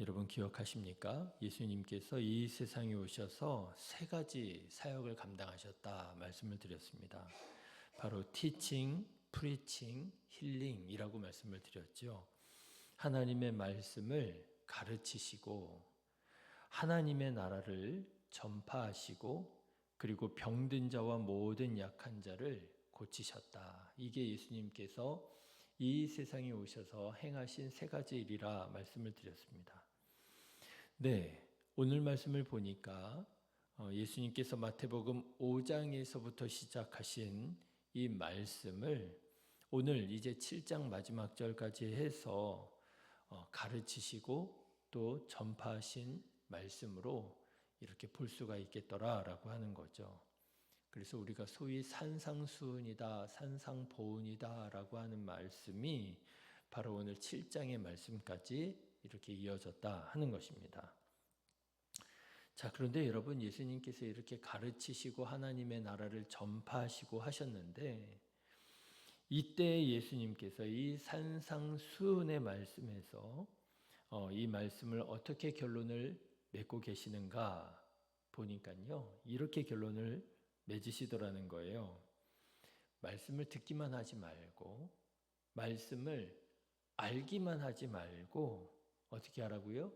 여러분 기억하십니까? 예수님께서 이 세상에 오셔서 세 가지 사역을 감당하셨다 말씀을 드렸습니다. 바로 티칭, 프리칭, 힐링이라고 말씀을 드렸죠. 하나님의 말씀을 가르치시고 하나님의 나라를 전파하시고 그리고 병든 자와 모든 약한 자를 고치셨다. 이게 예수님께서 이 세상에 오셔서 행하신 세 가지 일이라 말씀을 드렸습니다. 네, 오늘 말씀을 보니까 어, 예수님께서 마태복음 5장에서부터 시작하신 이 말씀을 오늘 이제 7장 마지막 절까지 해서 어, 가르치시고 또 전파하신 말씀으로 이렇게 볼 수가 있겠더라라고 하는 거죠. 그래서 우리가 소위 산상수훈이다, 산상보훈이다라고 하는 말씀이 바로 오늘 7장의 말씀까지 이렇게 이어졌다 하는 것입니다. 자, 그런데 여러분 예수님께서 이렇게 가르치시고 하나님의 나라를 전파하시고 하셨는데 이때 예수님께서 이 산상수훈의 말씀에서 어, 이 말씀을 어떻게 결론을 맺고 계시는가 보니까요. 이렇게 결론을 맺으시더라는 거예요. 말씀을 듣기만 하지 말고 말씀을 알기만 하지 말고 어떻게 하라고요?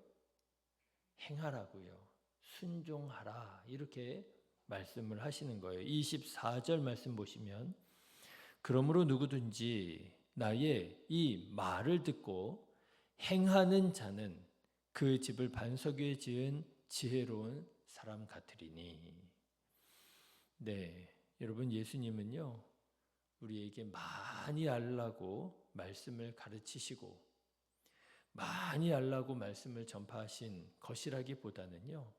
행하라고요. 순종하라. 이렇게 말씀을 하시는 거예요. 24절 말씀 보시면 그러므로 누구든지 나의 이 말을 듣고 행하는 자는 그 집을 반석 위에 지은 지혜로운 사람 같으리니. 네, 여러분 예수님은요 우리에게 많이 알라고 말씀을 가르치시고 많이 알라고 말씀을 전파하신 것이라기보다는요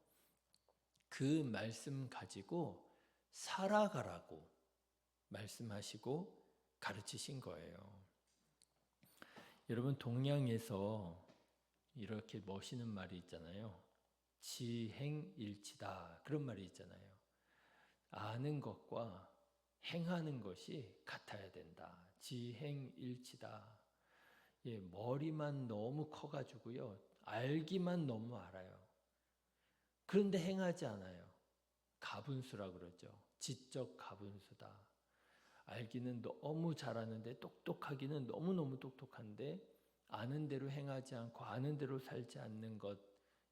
그 말씀 가지고 살아가라고 말씀하시고 가르치신 거예요. 여러분 동양에서 이렇게 멋있는 말이 있잖아요. 지행일치다. 그런 말이 있잖아요. 아는 것과 행하는 것이 같아야 된다. 지행일치다. 예, 머리만 너무 커가지고요. 알기만 너무 알아요. 그런데 행하지 않아요. 가분수라 그러죠. 지적 가분수다. 알기는 너무 잘하는데 똑똑하기는 너무너무 똑똑한데 아는 대로 행하지 않고 아는 대로 살지 않는 것,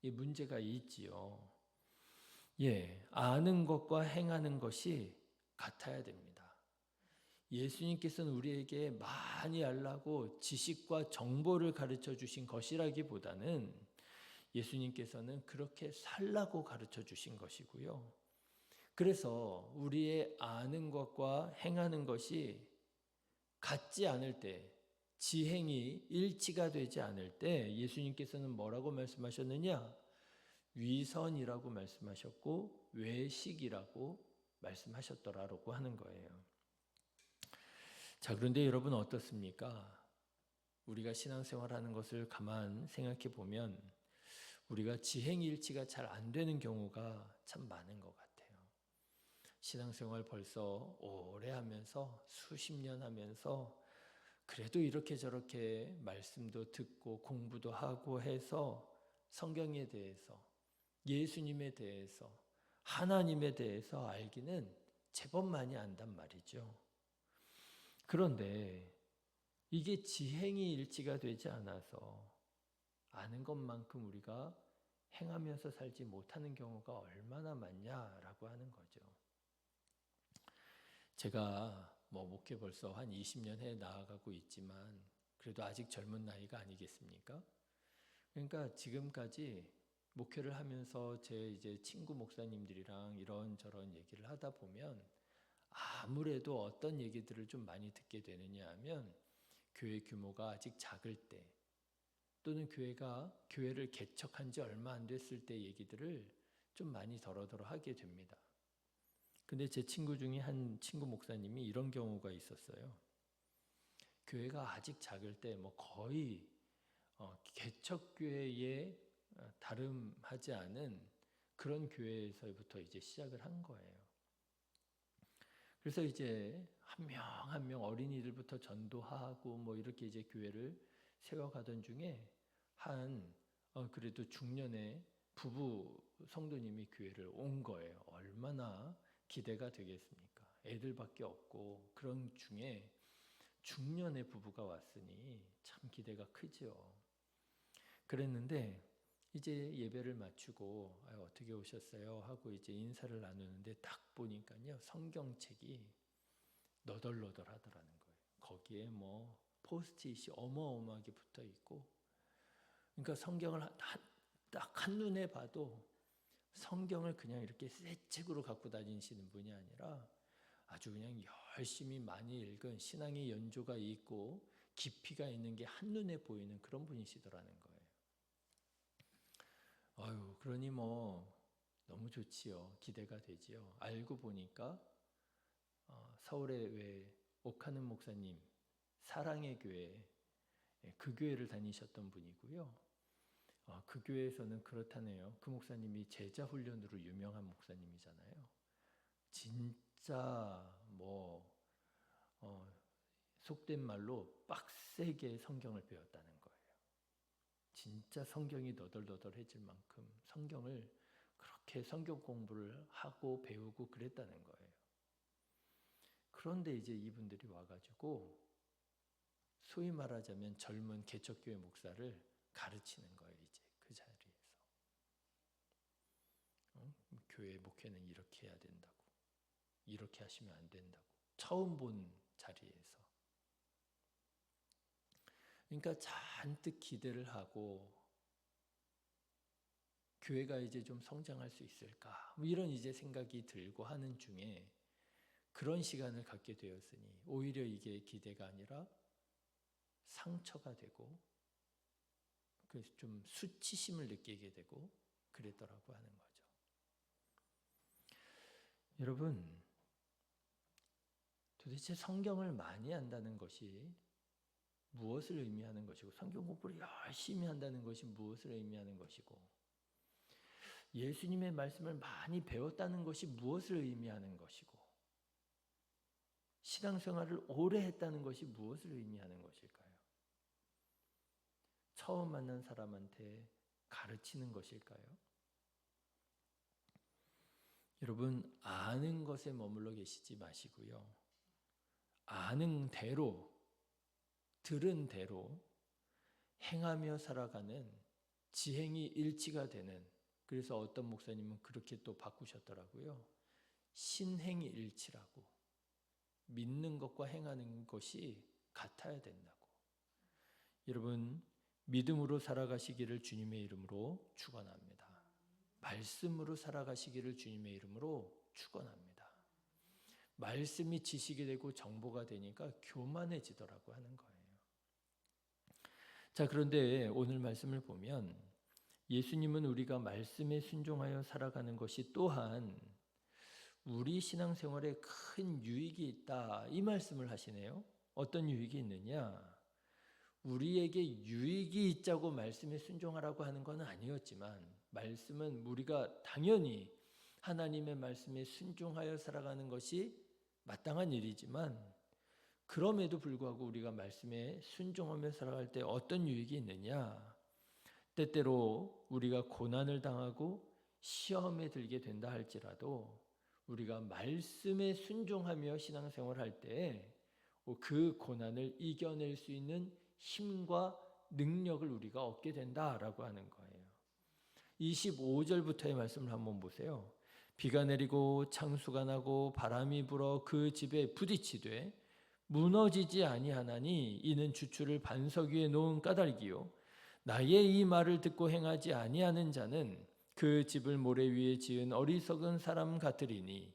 이 문제가 있지요. 예, 아는 것과 행하는 것이 같아야 됩니다. 예수님께서는 우리에게 많이 알라고 지식과 정보를 가르쳐 주신 것이라기보다는 예수님께서는 그렇게 살라고 가르쳐 주신 것이고요. 그래서 우리의 아는 것과 행하는 것이 같지 않을 때, 지행이 일치가 되지 않을 때 예수님께서는 뭐라고 말씀하셨느냐? 위선이라고 말씀하셨고 외식이라고 말씀하셨더라라고 하는 거예요. 자, 그런데 여러분 어떻습니까? 우리가 신앙생활하는 것을 가만 생각해 보면 우리가 지행일치가 잘 안 되는 경우가 참 많은 것 같아요. 신앙생활 벌써 오래 하면서 수십 년 하면서 그래도 이렇게 저렇게 말씀도 듣고 공부도 하고 해서 성경에 대해서 예수님에 대해서 하나님에 대해서 알기는 제법 많이 안단 말이죠. 그런데 이게 지행이 일치가 되지 않아서 아는 것만큼 우리가 행하면서 살지 못하는 경우가 얼마나 많냐라고 하는 거죠. 제가 뭐 목회 벌써 한 20년 해 나아가고 있지만 그래도 아직 젊은 나이가 아니겠습니까? 그러니까 지금까지 목회를 하면서 제 이제 친구 목사님들이랑 이런저런 얘기를 하다 보면 아무래도 어떤 얘기들을 좀 많이 듣게 되느냐 하면 교회 규모가 아직 작을 때 또는 교회가 교회를 개척한 지 얼마 안 됐을 때 얘기들을 좀 많이 더러더러 하게 됩니다. 근데 제 친구 중에 한 친구 목사님이 이런 경우가 있었어요. 교회가 아직 작을 때 뭐 거의 어, 개척 교회에 다름하지 않은 그런 교회에서부터 이제 시작을 한 거예요. 그래서 이제 한명 한 명 어린이들부터 전도하고 뭐 이렇게 이제 교회를 세워가던 중에 한 어, 그래도 중년에 부부 성도님이 교회를 온 거예요. 얼마나 기대가 되겠습니까? 애들밖에 없고 그런 중에 중년의 부부가 왔으니 참 기대가 크죠. 그랬는데 이제 예배를 마치고 아, 어떻게 오셨어요? 하고 이제 인사를 나누는데 딱 보니까요 성경책이 너덜너덜하더라는 거예요. 거기에 뭐 포스트잇이 어마어마하게 붙어 있고, 그러니까 성경을 딱 한 눈에 봐도 성경을 그냥 이렇게 새 책으로 갖고 다니시는 분이 아니라 아주 그냥 열심히 많이 읽은 신앙의 연조가 있고 깊이가 있는 게 한눈에 보이는 그런 분이시더라는 거예요. 아유, 그러니 뭐 너무 좋지요. 기대가 되지요. 알고 보니까 어, 서울에 왜 옥하는 목사님 사랑의 교회 예, 그 교회를 다니셨던 분이고요. 어, 그 교회에서는 그렇다네요. 그 목사님이 제자 훈련으로 유명한 목사님이잖아요. 진짜 뭐 어, 속된 말로 빡세게 성경을 배웠다는. 진짜 성경이 너덜너덜해질 만큼 성경을 그렇게 성경 공부를 하고 배우고 그랬다는 거예요. 그런데 이제 이분들이 와가지고 소위 말하자면 젊은 개척교회 목사를 가르치는 거예요. 이제 그 자리에서 어? 교회 목회는 이렇게 해야 된다고, 이렇게 하시면 안 된다고 처음 본 자리에서. 그러니까 잔뜩 기대를 하고 교회가 이제 좀 성장할 수 있을까? 뭐 이런 이제 생각이 들고 하는 중에 그런 시간을 갖게 되었으니 오히려 이게 기대가 아니라 상처가 되고 그래서 좀 수치심을 느끼게 되고 그랬더라고 하는 거죠. 여러분 도대체 성경을 많이 한다는 것이 무엇을 의미하는 것이고 성경 공부를 열심히 한다는 것이 무엇을 의미하는 것이고 예수님의 말씀을 많이 배웠다는 것이 무엇을 의미하는 것이고 신앙생활을 오래 했다는 것이 무엇을 의미하는 것일까요? 처음 만난 사람한테 가르치는 것일까요? 여러분 아는 것에 머물러 계시지 마시고요. 아는 대로 들은 대로 행하며 살아가는 지행이 일치가 되는 그래서 어떤 목사님은 그렇게 또 바꾸셨더라고요. 신행이 일치라고 믿는 것과 행하는 것이 같아야 된다고. 여러분 믿음으로 살아가시기를 주님의 이름으로 축원합니다. 말씀으로 살아가시기를 주님의 이름으로 축원합니다. 말씀이 지식이 되고 정보가 되니까 교만해지더라고 하는 거예요. 자, 그런데 오늘 말씀을 보면 예수님은 우리가 말씀에 순종하여 살아가는 것이 또한 우리 신앙생활에 큰 유익이 있다. 이 말씀을 하시네요. 어떤 유익이 있느냐? 우리에게 유익이 있자고 말씀에 순종하라고 하는 건 아니었지만 말씀은 우리가 당연히 하나님의 말씀에 순종하여 살아가는 것이 마땅한 일이지만 그럼에도 불구하고 우리가 말씀에 순종하며 살아갈 때 어떤 유익이 있느냐? 때때로 우리가 고난을 당하고 시험에 들게 된다 할지라도 우리가 말씀에 순종하며 신앙생활 할 때 그 고난을 이겨낼 수 있는 힘과 능력을 우리가 얻게 된다라고 하는 거예요. 25절부터의 말씀을 한번 보세요. 비가 내리고 창수가 나고 바람이 불어 그 집에 부딪히되 무너지지 아니하나니 이는 주추를 반석 위에 놓은 까닭이요 나의 이 말을 듣고 행하지 아니하는 자는 그 집을 모래 위에 지은 어리석은 사람 같으리니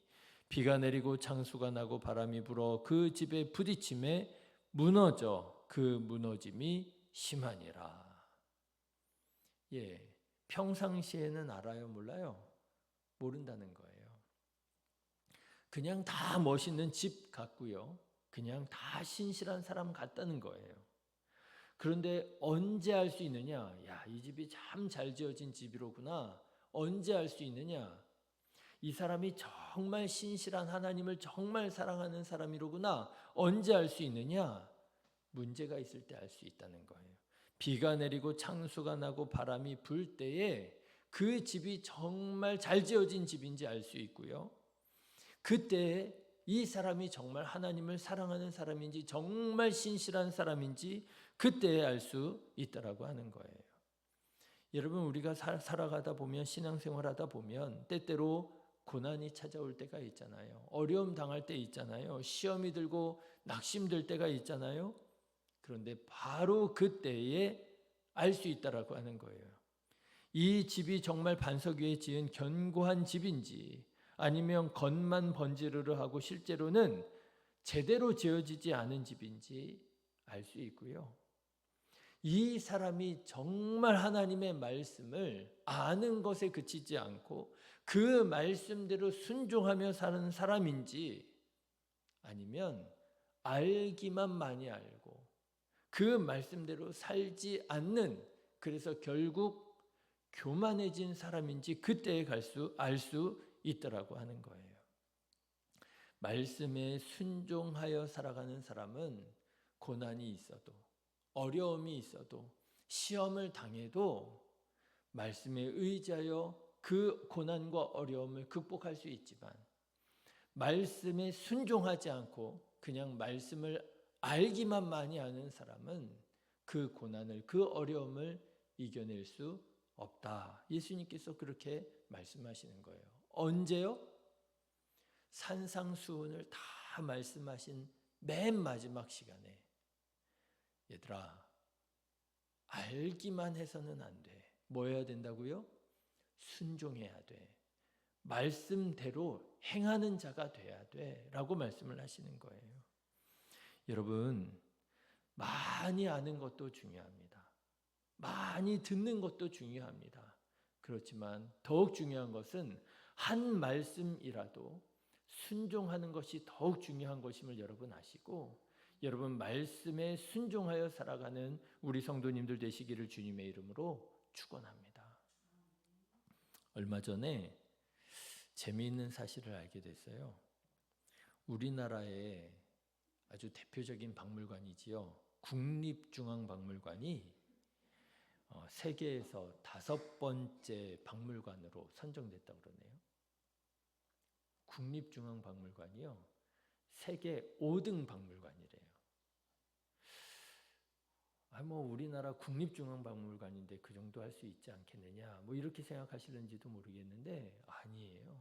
비가 내리고 창수가 나고 바람이 불어 그 집에 부딪힘에 무너져 그 무너짐이 심하니라. 예, 평상시에는 알아요, 몰라요? 모른다는 거예요. 그냥 다 멋있는 집 같고요. 그냥 다 신실한 사람 같다는 거예요. 그런데 언제 알 수 있느냐? 야, 이 집이 참 잘 지어진 집이로구나. 언제 알 수 있느냐? 이 사람이 정말 신실한 하나님을 정말 사랑하는 사람이로구나. 언제 알 수 있느냐? 문제가 있을 때 알 수 있다는 거예요. 비가 내리고 창수가 나고 바람이 불 때에 그 집이 정말 잘 지어진 집인지 알 수 있고요. 그때 이 사람이 정말 하나님을 사랑하는 사람인지 정말 신실한 사람인지 그때에 알수 있다라고 하는 거예요. 여러분 우리가 살, 살아가다 보면 신앙생활하다 보면 때때로 고난이 찾아올 때가 있잖아요. 어려움 당할 때 있잖아요. 시험이 들고 낙심될 때가 있잖아요. 그런데 바로 그때에 알 수 있다라고 하는 거예요. 이 집이 정말 반석 위에 지은 견고한 집인지 아니면 겉만 번지르르 하고 실제로는 제대로 지어지지 않은 집인지 알 수 있고요. 이 사람이 정말 하나님의 말씀을 아는 것에 그치지 않고 그 말씀대로 순종하며 사는 사람인지 아니면 알기만 많이 알고 그 말씀대로 살지 않는 그래서 결국 교만해진 사람인지 그때에 갈 수 알 수 있더라고 하는 거예요. 말씀에 순종하여 살아가는 사람은 고난이 있어도 어려움이 있어도 시험을 당해도 말씀에 의지하여 그 고난과 어려움을 극복할 수 있지만 말씀에 순종하지 않고 그냥 말씀을 알기만 많이 아는 사람은 그 고난을 그 어려움을 이겨낼 수 없다. 예수님께서 그렇게 말씀하시는 거예요. 언제요? 산상수훈을 다 말씀하신 맨 마지막 시간에 얘들아 알기만 해서는 안 돼. 뭐 해야 된다고요? 순종해야 돼. 말씀대로 행하는 자가 돼야 돼. 라고 말씀을 하시는 거예요. 여러분, 많이 아는 것도 중요합니다. 많이 듣는 것도 중요합니다. 그렇지만 더욱 중요한 것은 한 말씀이라도 순종하는 것이 더욱 중요한 것임을 여러분 아시고 여러분 말씀에 순종하여 살아가는 우리 성도님들 되시기를 주님의 이름으로 축원합니다. 얼마 전에 재미있는 사실을 알게 됐어요. 우리나라의 아주 대표적인 박물관이지요. 국립중앙박물관이 어, 세계에서 다섯 번째 박물관으로 선정됐다 그러네요. 국립중앙박물관이요. 세계 5등 박물관이래요. 아, 뭐 우리나라 국립중앙박물관인데 그 정도 할 수 있지 않겠느냐, 뭐 이렇게 생각하시는지도 모르겠는데 아니에요.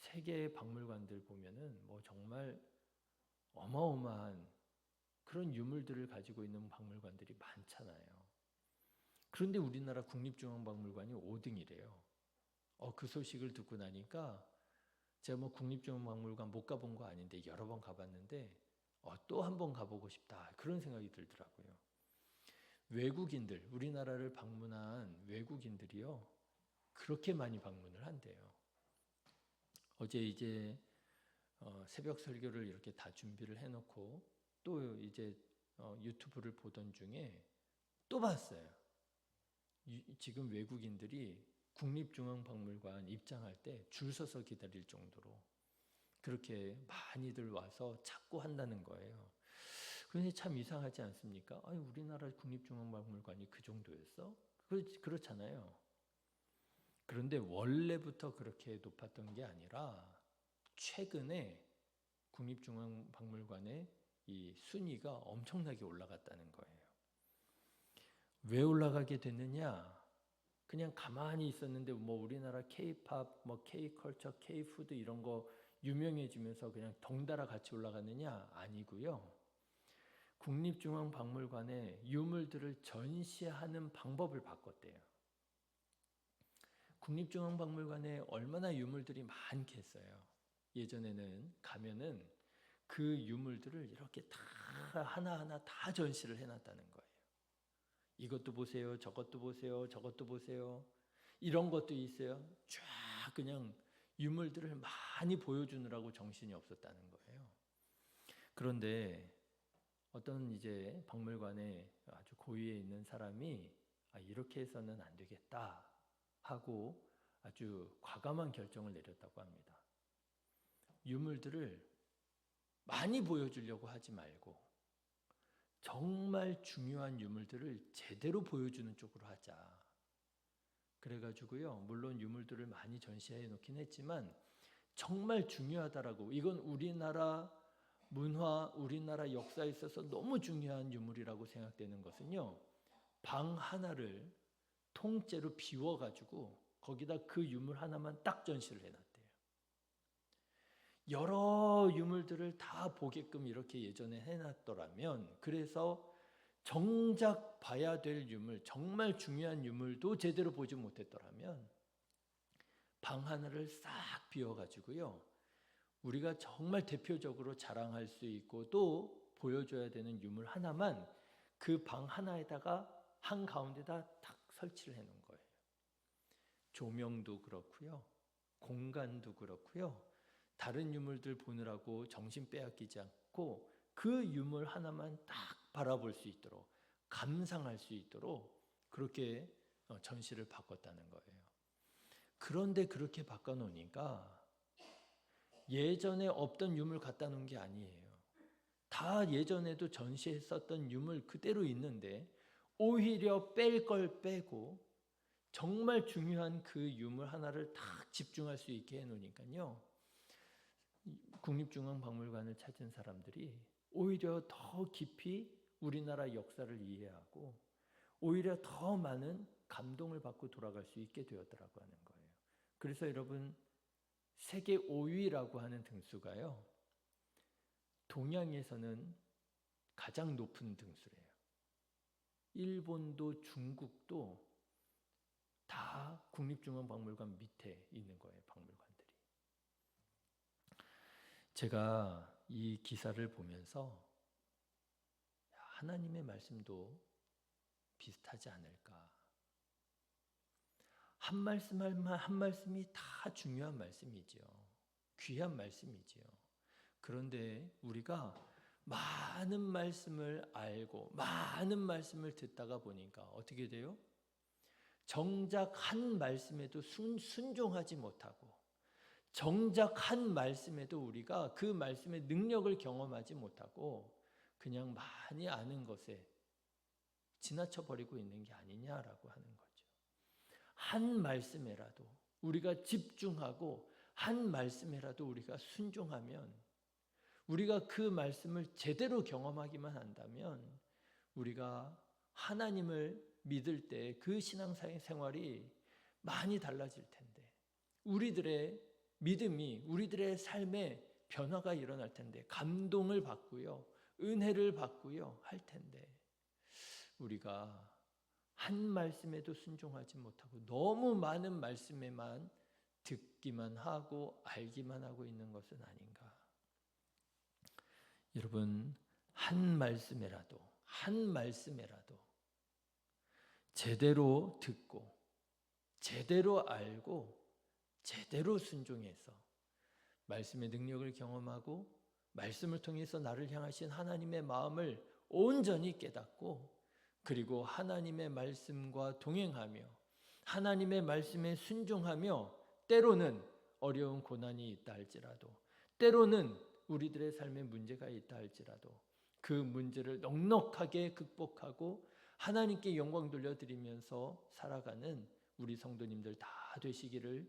세계 박물관들 보면은 뭐 정말 어마어마한 그런 유물들을 가지고 있는 박물관들이 많잖아요. 그런데 우리나라 국립중앙박물관이 5등이래요. 어, 그 소식을 듣고 나니까 제가 뭐 국립중앙박물관 못 가본 거 아닌데 여러 번 가봤는데 어, 또 한 번 가보고 싶다 그런 생각이 들더라고요. 외국인들 우리나라를 방문한 외국인들이요 그렇게 많이 방문을 한대요. 어제 이제 어, 새벽 설교를 이렇게 다 준비를 해놓고 또 이제 어, 유튜브를 보던 중에 또 봤어요. 유, 지금 외국인들이 국립중앙박물관 입장할 때 줄 서서 기다릴 정도로 그렇게 많이들 와서 찾고 한다는 거예요. 그런데 참 이상하지 않습니까? 아니, 우리나라 국립중앙박물관이 그 정도였어? 그, 그렇잖아요. 그런데 원래부터 그렇게 높았던 게 아니라 최근에 국립중앙박물관의 이 순위가 엄청나게 올라갔다는 거예요. 왜 올라가게 됐느냐? 그냥 가만히 있었는데 뭐 우리나라 K-팝, 뭐 K-컬처, K-푸드 이런 거 유명해지면서 그냥 덩달아 같이 올라갔느냐? 아니고요. 국립중앙박물관에 유물들을 전시하는 방법을 바꿨대요. 국립중앙박물관에 얼마나 유물들이 많겠어요. 예전에는 가면은 그 유물들을 이렇게 다 하나하나 다 전시를 해놨다는 거예요. 이것도 보세요, 저것도 보세요, 저것도 보세요. 이런 것도 있어요. 쫙 그냥 유물들을 많이 보여주느라고 정신이 없었다는 거예요. 그런데 어떤 이제 박물관에 아주 고위에 있는 사람이 아, 이렇게 해서는 안 되겠다 하고 아주 과감한 결정을 내렸다고 합니다. 유물들을 많이 보여주려고 하지 말고 정말 중요한 유물들을 제대로 보여주는 쪽으로 하자. 그래가지고요, 물론 유물들을 많이 전시해 놓긴 했지만 정말 중요하다라고 이건 우리나라 문화, 우리나라 역사에 있어서 너무 중요한 유물이라고 생각되는 것은요, 방 하나를 통째로 비워가지고 거기다 그 유물 하나만 딱 전시를 해놨대요. 여러 유물들을 다 보게끔 이렇게 예전에 해놨더라면 그래서 정작 봐야 될 유물, 정말 중요한 유물도 제대로 보지 못했더라면 방 하나를 싹 비워가지고요. 우리가 정말 대표적으로 자랑할 수 있고 또 보여줘야 되는 유물 하나만 그 방 하나에다가 한 가운데다 탁 설치를 해놓은 거예요. 조명도 그렇고요, 공간도 그렇고요. 다른 유물들 보느라고 정신 빼앗기지 않고 그 유물 하나만 딱 바라볼 수 있도록 감상할 수 있도록 그렇게 어, 전시를 바꿨다는 거예요. 그런데 그렇게 바꿔놓으니까 예전에 없던 유물 갖다 놓은 게 아니에요. 다 예전에도 전시했었던 유물 그대로 있는데 오히려 뺄 걸 빼고 정말 중요한 그 유물 하나를 딱 집중할 수 있게 해놓으니까요. 국립중앙박물관을 찾은 사람들이 오히려 더 깊이 우리나라 역사를 이해하고 오히려 더 많은 감동을 받고 돌아갈 수 있게 되었더라고 하는 거예요. 그래서 여러분 세계 5위라고 하는 등수가요. 동양에서는 가장 높은 등수래요. 일본도 중국도 다 국립중앙박물관 밑에 있는 거예요. 박물관들이. 제가 이 기사를 보면서 하나님의 말씀도 비슷하지 않을까. 한 말씀 한 말씀이 다 중요한 말씀이지요. 귀한 말씀이지요. 그런데 우리가 많은 말씀을 알고 많은 말씀을 듣다가 보니까 어떻게 돼요? 정작 한 말씀에도 순, 순종하지 못하고 정작 한 말씀에도 우리가 그 말씀의 능력을 경험하지 못하고 그냥 많이 아는 것에 지나쳐 버리고 있는 게 아니냐라고 하는 거죠. 한 말씀에라도 우리가 집중하고 한 말씀에라도 우리가 순종하면 우리가 그 말씀을 제대로 경험하기만 한다면 우리가 하나님을 믿을 때 그 신앙생활이 많이 달라질 텐데 우리들의 믿음이 우리들의 삶에 변화가 일어날 텐데 감동을 받고요 은혜를 받고요 할 텐데 우리가 한 말씀에도 순종하지 못하고 너무 많은 말씀에만 듣기만 하고 알기만 하고 있는 것은 아닌가? 여러분 한 말씀에라도 한 말씀에라도 제대로 듣고 제대로 알고 제대로 순종해서 말씀의 능력을 경험하고 말씀을 통해서 나를 향하신 하나님의 마음을 온전히 깨닫고 그리고 하나님의 말씀과 동행하며 하나님의 말씀에 순종하며 때로는 어려운 고난이 있다 할지라도 때로는 우리들의 삶에 문제가 있다 할지라도 그 문제를 넉넉하게 극복하고 하나님께 영광 돌려드리면서 살아가는 우리 성도님들 다 되시기를